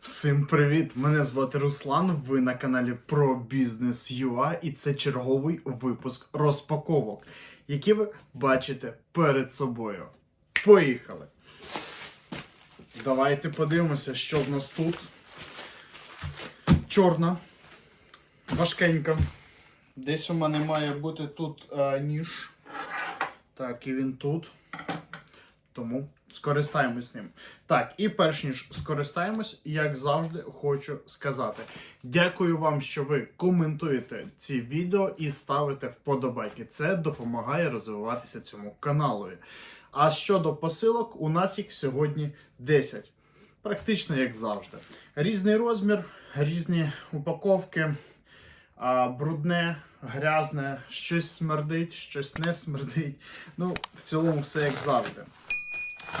Всім привіт! Мене звати Руслан. Ви на каналі про бізнес UA і це черговий випуск розпаковок, які ви бачите перед собою. Поїхали! Давайте подивимося, що в нас тут. Чорна, важкенька. Десь у мене має бути тут е, ніж. Так, і він тут. Тому скористаємось ним. Так, і перш ніж скористаємось, як завжди, хочу сказати: дякую вам, що ви коментуєте ці відео і ставите вподобайки. Це допомагає розвиватися цьому каналу. А щодо посилок, у нас їх сьогодні 10. Практично як завжди. Різний розмір, різні упаковки, брудне, грязне, щось смердить, щось не смердить. Ну, в цілому, все як завжди.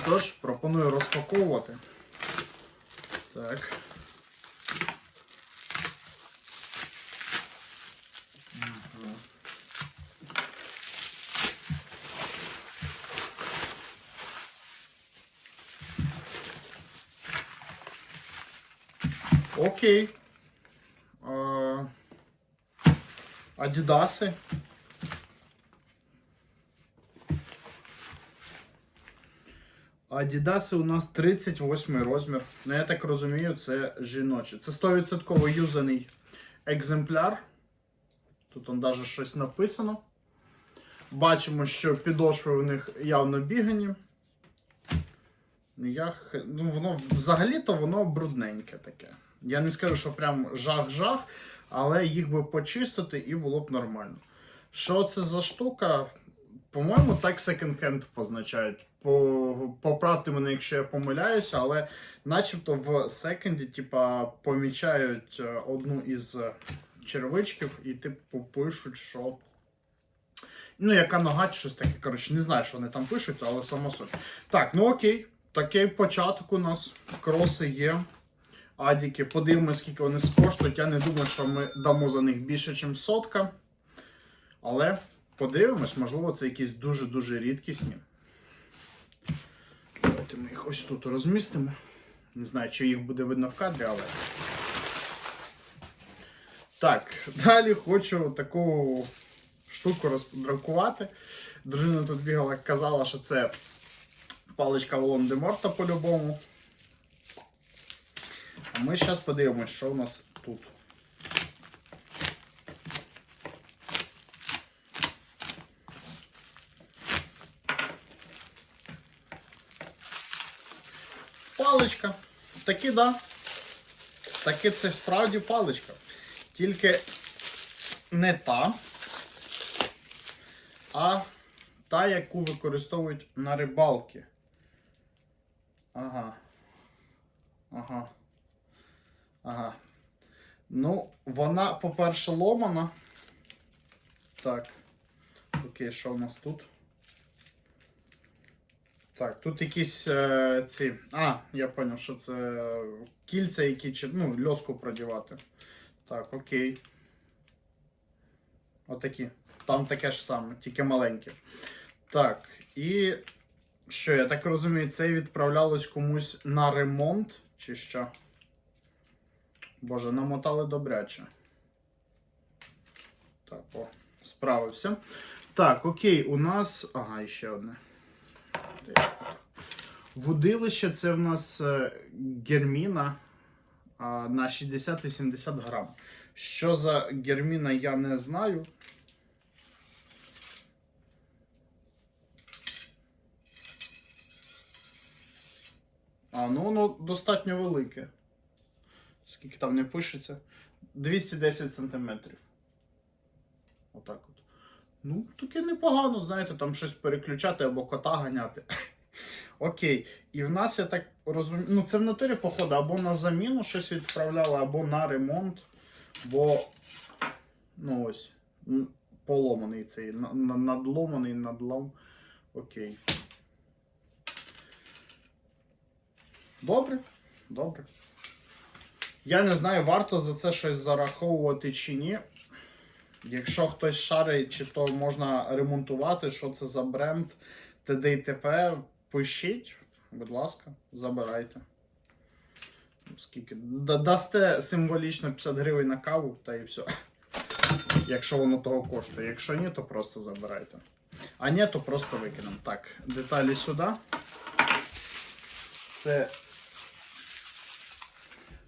Тож, пропоную розпаковувати. Так. Окей. Адідаси. Адідаси у нас 38 розмір. Ну, я так розумію, це жіночі. Це 100% юзаний екземпляр. Тут он навіть щось написано. Бачимо, що підошви у них явно бігані. Я, ну, воно взагалі-то воно брудненьке таке. Я не скажу, що прям жах-жах, але їх би почистити і було б нормально. Що це за штука? По-моєму, так секонд-хенд позначають. По, поправте мене, якщо я помиляюся, але начебто в секонді, типа, помічають е, одну із е, червичків і типу пишуть, що. Ну, яка нога чи щось таке. Коротше, не знаю, що вони там пишуть, але само суть. Так, ну окей. Такий початок у нас. Кроси є. Адіки, подивимось, скільки вони коштують. Я не думаю, що ми дамо за них більше, ніж сотка. Але подивимось, можливо, це якісь дуже-дуже рідкісні. Ось тут розмістимо. Не знаю, чи їх буде видно в кадрі, але. Так, далі хочу таку штуку роздракувати. Дружина тут бігала, казала, що це паличка Волон де Морта по-любому. А ми зараз подивимось, що у нас тут. Паличка. Таки, да. Таки це справді паличка. Тільки не та, а та, яку використовують на рибалки. Ага. Ага. Ага. Ну, вона, по-перше, ломана. Так. Окей, що у нас тут? Так, тут якісь е, ці. А, я зрозумів, що це кільця, які чи- ну, льоску продівати. Так, окей. Отакі. Там таке ж саме, тільки маленьке. Так, і що, я так розумію, це відправлялось комусь на ремонт, чи що? Боже, намотали добряче. Так, о, справився. Так, окей, у нас. Ага, і ще одне. Вудилище це в нас е, герміна на 60-80 грам. Що за герміна, я не знаю. А, ну воно достатньо велике. Скільки там не пишеться? 210 сантиметрів. Отак от. Ну, таке непогано, знаєте, там щось переключати або кота ганяти. Окей. І в нас, я так розумію, ну це в натурі, походу, або на заміну щось відправляли, або на ремонт. Бо, ну ось, поломаний цей, на- на- надломаний, надлом. Окей. Добре, добре. Я не знаю, варто за це щось зараховувати чи ні. Якщо хтось шарить, чи то можна ремонтувати, що це за бренд ТД і ТП, пишіть, будь ласка, забирайте. скільки. Дасте символічно 50 гривень на каву, та і все. Якщо воно того коштує. Якщо ні, то просто забирайте. А ні, то просто викинемо. Так, деталі сюди. Це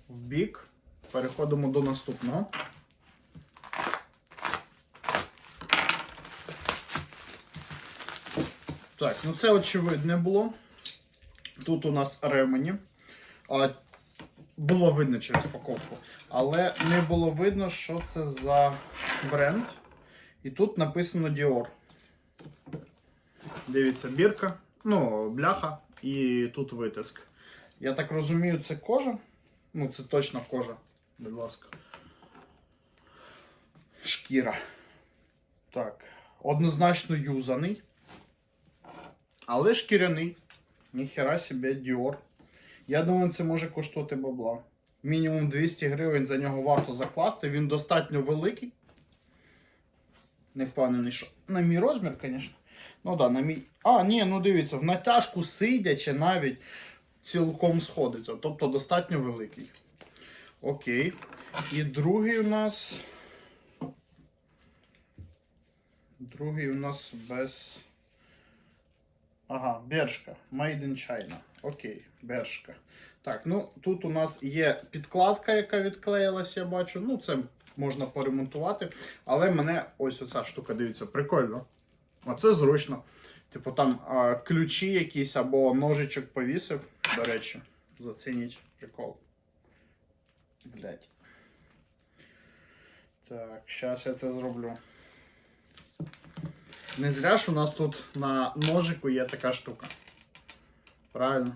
в бік. Переходимо до наступного. Ну це очевидне було. Тут у нас ремені. А, було видно через упаковку. Але не було видно, що це за бренд. І тут написано Dior. Дивіться, бірка, ну, бляха, і тут витиск. Я так розумію, це кожа. Ну, це точно кожа, будь ласка. Шкіра. Так. Однозначно юзаний. Але шкіряний. Ніхера себе Dior. Я думаю, це може коштувати бабла. Мінімум 200 гривень за нього варто закласти. Він достатньо великий. Не впевнений, що на мій розмір, звісно. Ну да, на мій. А, ні, ну дивіться, в натяжку сидячи навіть цілком сходиться. Тобто достатньо великий. Окей. І другий у нас. Другий у нас без. Ага, бершка. Made in China. Окей, бершка. Так, ну тут у нас є підкладка, яка відклеїлася, я бачу. Ну, це можна поремонтувати. Але мене ось оця штука, дивіться, прикольно. Оце зручно. Типу там а, ключі якісь або ножичок повісив. До речі, зацініть прикол. Блять. Так, зараз я це зроблю. Не зря ж у нас тут на ножику є така штука. Правильно.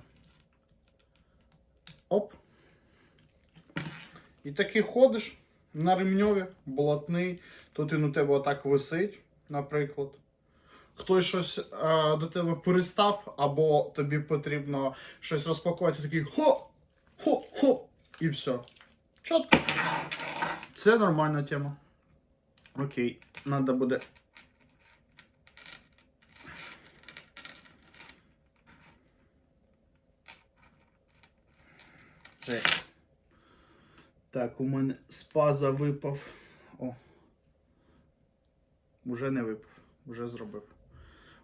Оп. І такий ходиш на ремньові, болотний. Тут він у тебе отак висить, наприклад. Хтось щось е, до тебе перестав, або тобі потрібно щось розпакувати, такий хо! Хо-хо! І все. Чітко. Це нормальна тема. Окей, треба буде Жесть. Так, у мене спаза випав. О. Уже не випав, вже зробив.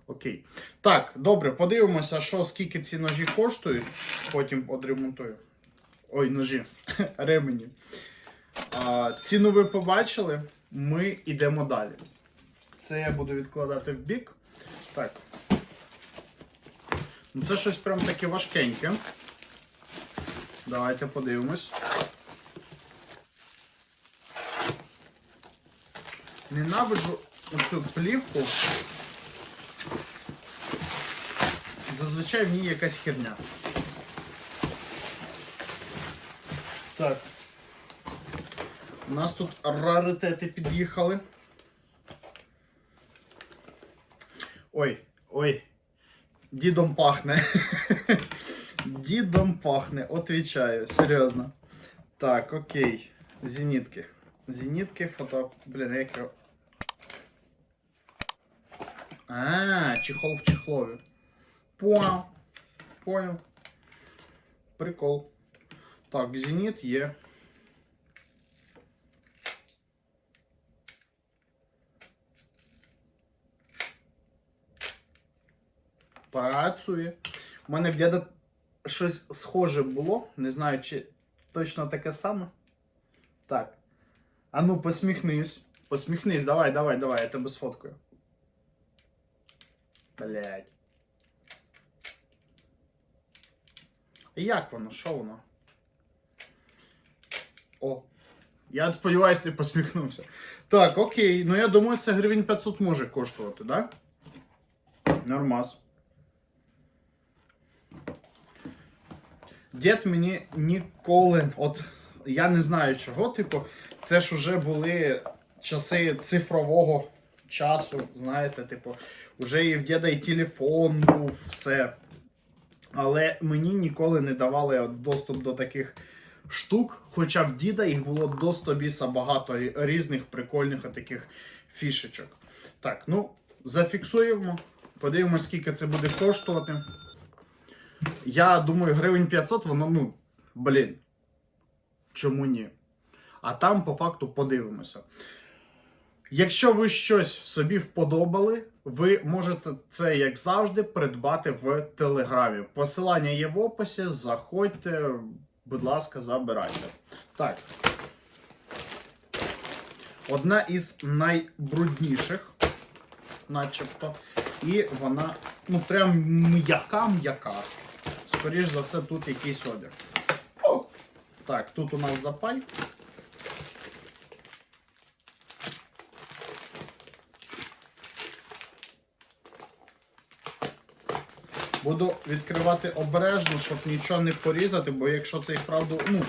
Окей. Так, добре, подивимося, що скільки ці ножі коштують. Потім одремонтую. Ой, ножі. Ремені. А, ціну ви побачили. Ми йдемо далі. Це я буду відкладати в бік. Так. Ну, це щось прям таке важкеньке. Давайте подивимось. Ненавиджу оцю плівку. Зазвичай в ній якась херня. Так. У нас тут раритети під'їхали. Ой, ой. Дідом пахне. Дідом пахне, отвічаю, серйозно. Так, окей. Зенітки. Зенітки, фото. Блін, як. А, чехол в чехлові. Понял. Понял. Прикол. Так, зеніт є. Працює. У мене в дяда щось схоже було. Не знаю, чи точно таке саме. Так. А ну, посміхнись. Посміхнись, давай, давай, давай, я тебе сфоткаю. Блять. Як воно? Що воно? О. Я сподіваюся, ти посміхнувся. Так, окей. Ну я думаю, це гривень 500 може коштувати, так? Да? Нормас. Дід мені ніколи, от я не знаю чого, типу, це ж вже були часи цифрового часу, знаєте, типу, вже і в діда і телефон був, все. Але мені ніколи не давали доступ до таких штук, хоча в діда їх було до 100 багато різних прикольних таких фішечок. Так, ну, зафіксуємо, подивимось, скільки це буде коштувати. Я думаю, гривень 500, воно, ну, блін, чому ні? А там по факту подивимося. Якщо ви щось собі вподобали, ви можете це, як завжди, придбати в Телеграмі. Посилання є в описі. Заходьте, будь ласка, забирайте. Так. Одна із найбрудніших, начебто. І вона, ну, прям м'яка-м'яка. Скоріш за все, тут якийсь одяг. Так, тут у нас запаль. Буду відкривати обережно, щоб нічого не порізати, бо якщо це і вправду. Ну.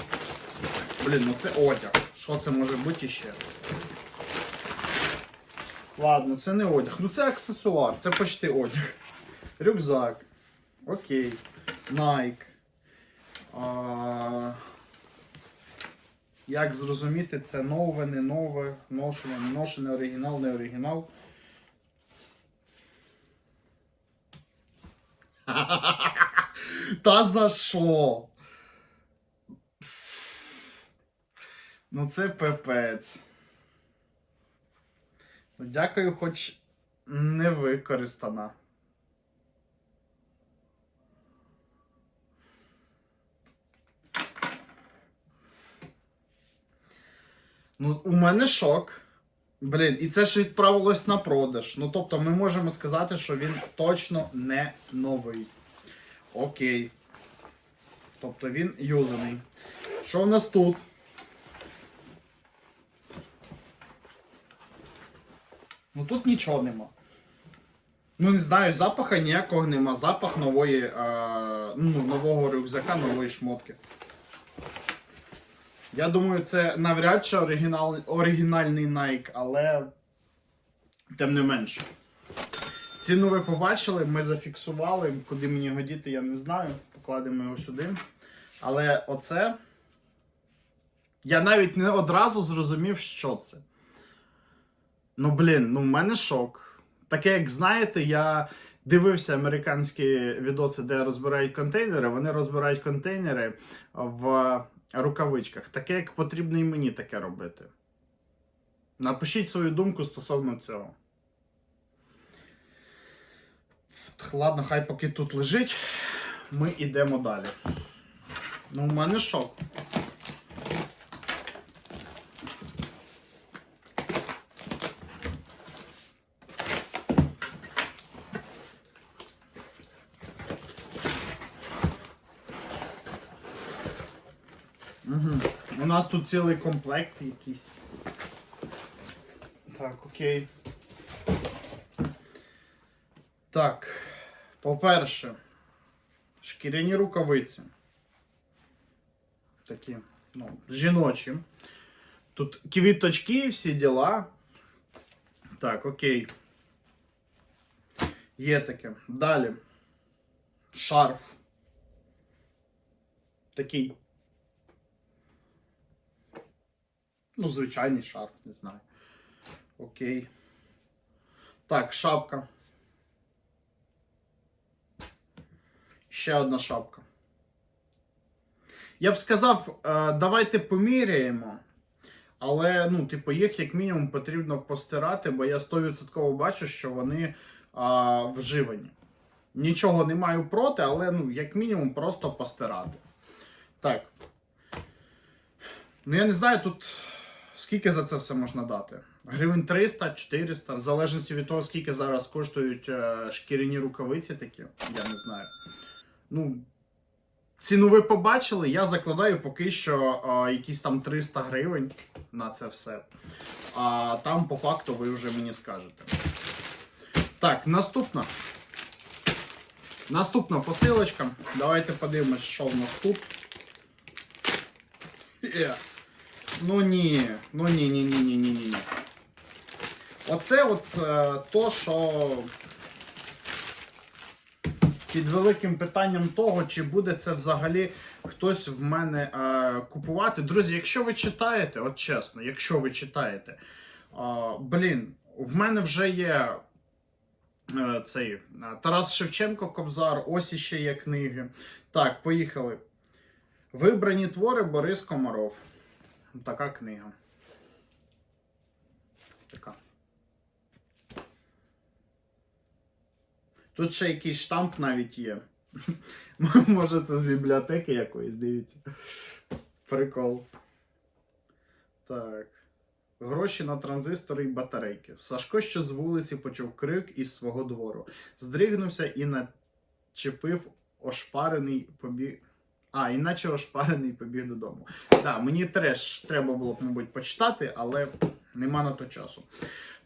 Блін, ну це одяг. Що це може бути ще? Ладно, це не одяг. Ну це аксесуар, це почти одяг. Рюкзак. Окей. Nike. А... Як зрозуміти, це нове, не нове, ношене, не ношене, оригінал, не оригінал. Та за що? Ну це пепець. Ну, Дякую, хоч не використана. Ну, у мене шок. Блін, і це ж відправилось на продаж. Ну, тобто, ми можемо сказати, що він точно не новий. Окей. Тобто він юзаний. Що в нас тут? Ну тут нічого нема. Ну, не знаю, запаха ніякого нема. Запах нової, е, ну, нового рюкзака, нової шмотки. Я думаю, це навряд чи оригінал, оригінальний Nike, але тим не менше. Ціну ви побачили, ми зафіксували. Куди мені його діти, я не знаю. Покладемо його сюди. Але оце. Я навіть не одразу зрозумів, що це. Ну, блін, ну в мене шок. Таке, як знаєте, я дивився американські відоси, де розбирають контейнери. Вони розбирають контейнери в рукавичках. Таке, як потрібно і мені таке робити. Напишіть свою думку стосовно цього. Ладно, хай поки тут лежить, ми йдемо далі. Ну, в мене шок. Угу. У нас тут цілий комплект якийсь. Так, окей. Так. По-перше, шкіряні рукавиці. Такі, ну, жіночі. Тут квіточки, всі діла. Так, окей. Є таке. Далі. Шарф. Такий. Ну, звичайний шарф, не знаю. Окей. Так, шапка. Ще одна шапка. Я б сказав, е, давайте поміряємо. Але, ну, типу, їх як мінімум потрібно постирати, бо я 100% бачу, що вони а, вживані. Нічого не маю проти, але, ну, як мінімум, просто постирати. Так. Ну, я не знаю, тут скільки за це все можна дати. Гривень 300, 400, в залежності від того, скільки зараз коштують е, шкіряні рукавиці такі, я не знаю. Ну, ціну ви побачили, я закладаю поки що е, якісь там 300 гривень на це все. А там по факту ви вже мені скажете. Так, наступна. Наступна посилочка. Давайте подивимось, що в нас тут. Є. Ну ні, ну ні, ні, ні, ні, ні, ні. Оце от е, то, що під великим питанням того, чи буде це взагалі хтось в мене е, купувати. Друзі, якщо ви читаєте, от чесно, якщо ви читаєте, е, блін, в мене вже є е, цей е, Тарас Шевченко Кобзар, ось іще є книги. Так, поїхали. Вибрані твори Борис Комаров. Така книга. Така. Тут ще якийсь штамп навіть є. Може, це з бібліотеки якоїсь, дивіться. Прикол. Так. Гроші на транзистори і батарейки. Сашко ще з вулиці почув крик із свого двору. Здригнувся і начепив ошпарений побіг. А, іначе ошпарений побіг додому. Так, да, мені теж треба було б, мабуть, почитати, але нема на то часу.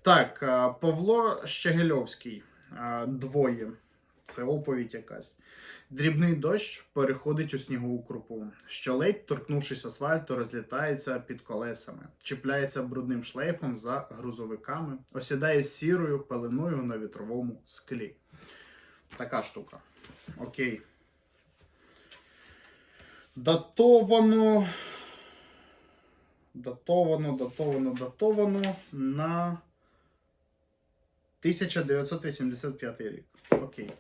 Так, Павло Щегельовський. Двоє. Це оповідь якась. Дрібний дощ переходить у снігову крупу, що ледь, торкнувшись асфальту, розлітається під колесами, чіпляється брудним шлейфом за грузовиками, осідає сірою пеленою на вітровому склі. Така штука. Окей. Датовано. Датовано, датовано, датовано на 1985 рік. Окей.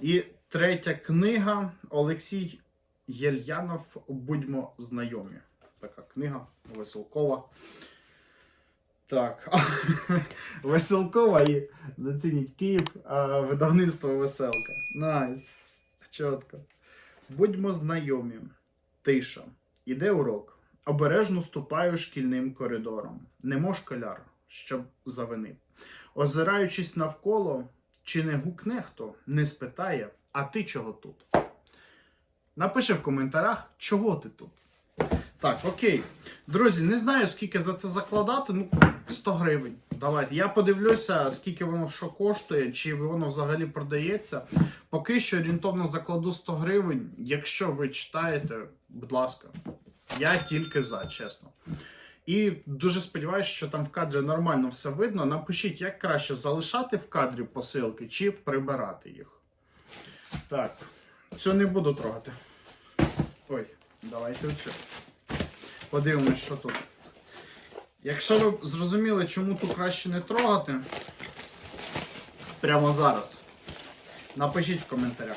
І третя книга Олексій Єльянов Будьмо знайомі. Така книга Веселкова. Так. Веселкова і зацініть Київ, а видавництво Веселка. Найс. Чітко. Будьмо знайомі. Тиша. Іде урок. Обережно ступаю шкільним коридором. Немо школяр, щоб завинив. Озираючись навколо, чи не гукне хто, не спитає, а ти чого тут? Напиши в коментарях, чого ти тут. Так, окей. Друзі, не знаю, скільки за це закладати. Ну, 100 гривень. Давайте. Я подивлюся, скільки воно що коштує, чи воно взагалі продається. Поки що орієнтовно закладу 100 гривень. Якщо ви читаєте, будь ласка, я тільки за, чесно. І дуже сподіваюся, що там в кадрі нормально все видно. Напишіть, як краще залишати в кадрі посилки чи прибирати їх. Так, цю не буду трогати. Ой, давайте оцю. Подивимось, що тут. Якщо ви зрозуміли, чому тут краще не трогати, прямо зараз. Напишіть в коментарях.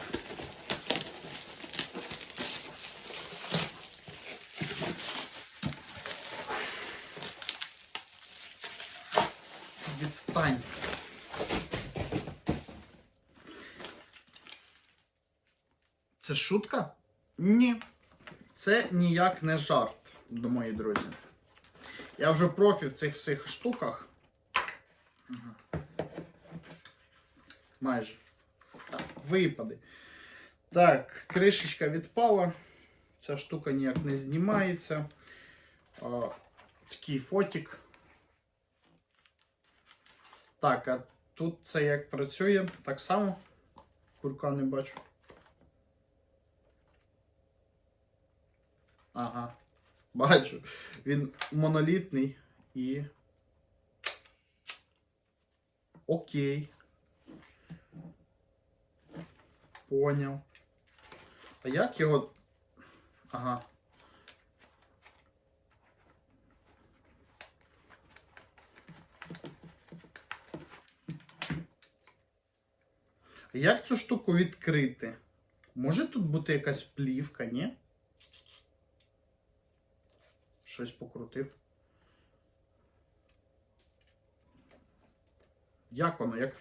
Відстань. Це шутка? Ні. Це ніяк не жарт, мої друзі. Я вже профі в цих всіх штуках. Ага. Майже. Так, випади. Так, кришечка відпала. Ця штука ніяк не знімається. А, такий фотик. Так, а тут це як працює? Так само. Курка не бачу. Ага. Бачу. Він монолітний і. Окей. Поняв. А як його. Ага. Як цю штуку відкрити? Може тут бути якась плівка, ні? Щось покрутив. Як воно? Як.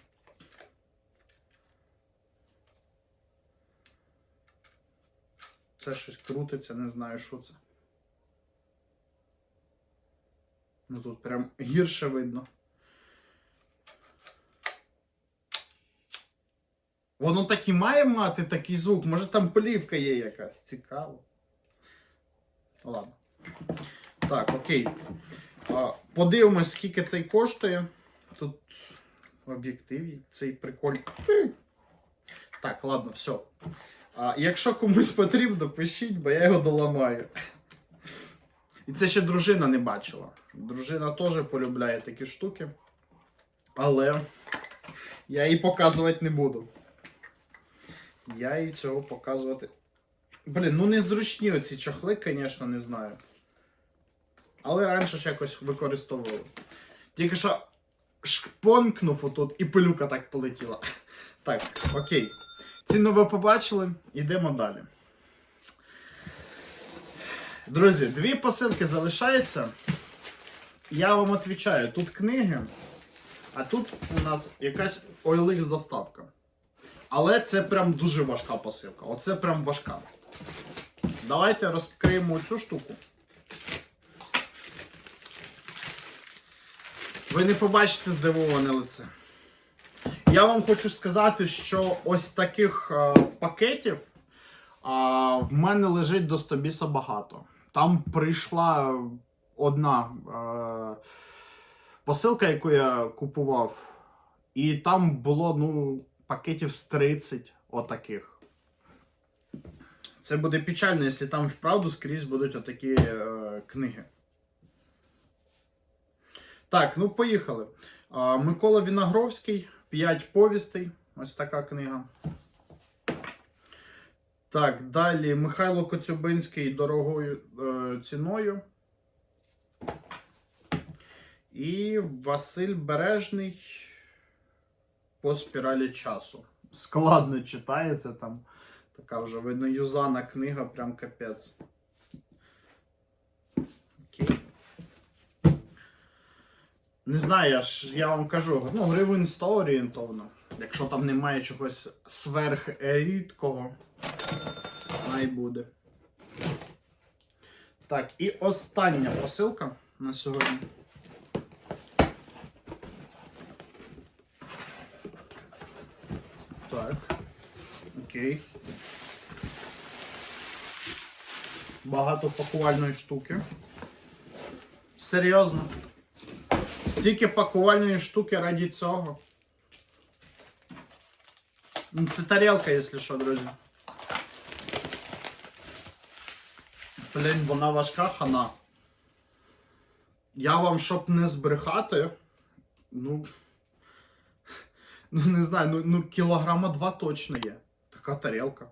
Це щось крутиться, не знаю, що це. Ну тут прям гірше видно. Воно так і має мати такий звук. Може там плівка є якась. Цікаво. Ладно. Так, окей. Подивимось, скільки цей коштує. Тут в об'єктиві цей приколь. Так, ладно, все. А, якщо комусь потрібно, пишіть, бо я його доламаю. І це ще дружина не бачила. Дружина теж полюбляє такі штуки. Але я їй показувати не буду. Я їй цього показувати. Блін, ну незручні оці чохли, звісно, не знаю. Але раніше ж якось використовували. Тільки що шпонкнув отут і пилюка так полетіла. Так, окей. Ціну ви побачили, йдемо далі. Друзі, дві посилки залишаються. Я вам відповідаю, тут книги, а тут у нас якась OLX доставка. Але це прям дуже важка посилка. Оце прям важка. Давайте розкриємо цю штуку. Ви не побачите здивоване лице. Я вам хочу сказати, що ось таких е, пакетів а, в мене лежить до стобіса багато. Там прийшла одна е, посилка, яку я купував, і там було ну, пакетів з 30 отаких. Це буде печально, якщо там вправду скрізь будуть отакі е, книги. Так, ну поїхали. Микола Віногровський, 5 повістей. Ось така книга. Так, далі Михайло Коцюбинський дорогою е, ціною. І Василь Бережний по спіралі часу. Складно читається там. Така вже видно юзана книга, прям капець. Не знаю, я ж я вам кажу, ну, гривень 100 орієнтовно. Якщо там немає чогось сверхрідкого, най буде. Так, і остання посилка на сьогодні. Так. Окей. Багато пакувальної штуки. Серйозно. Стільки пакувальної штуки раді цього. Ну, Це тарілка, якщо що, друзі. Блін, вона важка хана. Я вам, щоб не збрехати, ну. Ну, не знаю, ну, ну кілограма два точно є. Така тарілка.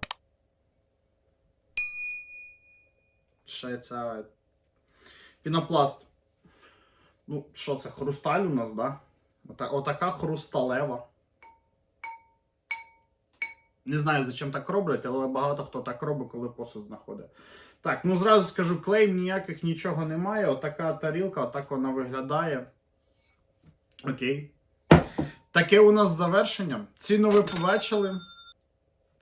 Ще ця. Пінопласт. Ну, що це, хрусталь у нас, да? Ота, отака хрусталева. Не знаю, зачем так роблять, але багато хто так робить, коли посуд знаходить. Так, ну зразу скажу, клейм ніяких нічого немає. Отака тарілка, отак вона виглядає. Окей. Таке у нас завершення. Ціну ви побачили.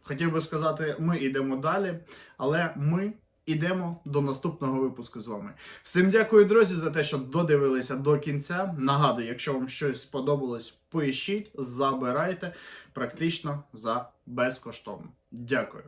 Хотів би сказати, ми йдемо далі, але ми йдемо до наступного випуску з вами. Всім дякую, друзі, за те, що додивилися до кінця. Нагадую, якщо вам щось сподобалось, пишіть, забирайте практично за безкоштовно. Дякую.